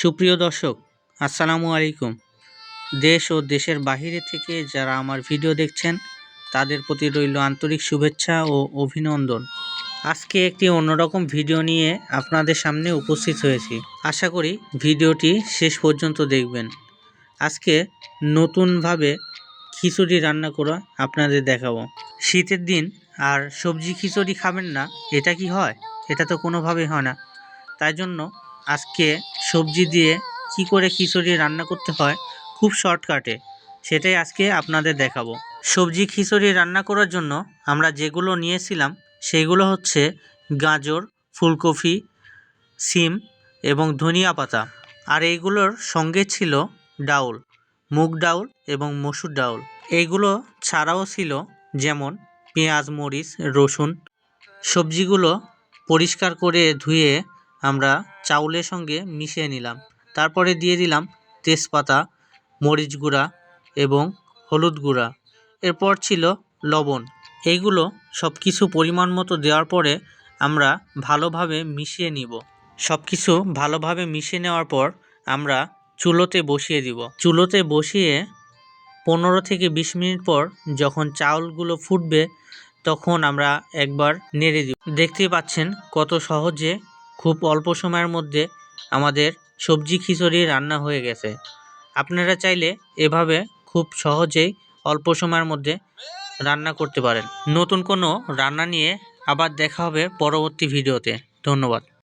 সুপ্রিয় দর্শক, আসসালামু আলাইকুম। দেশ ও দেশের বাহিরে থেকে যারা আমার ভিডিও দেখছেন, তাদের প্রতি রইল আন্তরিক শুভেচ্ছা ও অভিনন্দন। আজকে একটি অন্যরকম ভিডিও নিয়ে আপনাদের সামনে উপস্থিত হয়েছি। আশা করি ভিডিওটি শেষ পর্যন্ত দেখবেন। আজকে নতুনভাবে খিচুড়ি রান্না করা আপনাদের দেখাবো। শীতের দিন, আর সবজি খিচুড়ি খাবেন না, এটা কি হয়? এটা তো কোনোভাবেই হয় না। তাই জন্য আজকে সবজি দিয়ে কি করে খিচুড়ি রান্না করতে হয়, খুব শর্টকাটে, সেটাই আজকে আপনাদের দেখাবো। সবজি খিচুড়ি রান্না করার জন্য আমরা যেগুলো নিয়েছিলাম, সেগুলো হচ্ছে গাজর, ফুলকপি, সিম এবং ধনিয়া পাতা। আর এইগুলোর সঙ্গে ছিল ডাউল, মুগ ডাউল এবং মসুর ডাউল। এইগুলো ছাড়াও ছিল যেমন পেঁয়াজ, মরিচ, রসুন। সবজিগুলো পরিষ্কার করে ধুয়ে আমরা চাউলের সঙ্গে মিশিয়ে নিলাম। তারপরে দিয়ে দিলাম তেজপাতা, মরিচ গুঁড়া এবং হলুদ গুঁড়া। এরপর ছিল লবণ। এইগুলো সব কিছু পরিমাণ মতো দেওয়ার পরে আমরা ভালোভাবে মিশিয়ে নিব। সব কিছু ভালোভাবে মিশিয়ে নেওয়ার পর আমরা চুলোতে বসিয়ে দিব। চুলোতে বসিয়ে পনেরো থেকে বিশ মিনিট পর যখন চাউলগুলো ফুটবে তখন আমরা একবার নেড়ে দিব। দেখতেই পাচ্ছেন কত সহজে খুব অল্প সময়ের মধ্যে আমাদের সবজি খিচুড়ি রান্না হয়ে গেছে। আপনারা চাইলে এভাবে খুব সহজেই অল্প সময়ের মধ্যে রান্না করতে পারেন। নতুন কোনো রান্না নিয়ে আবার দেখা হবে পরবর্তী ভিডিওতে। ধন্যবাদ।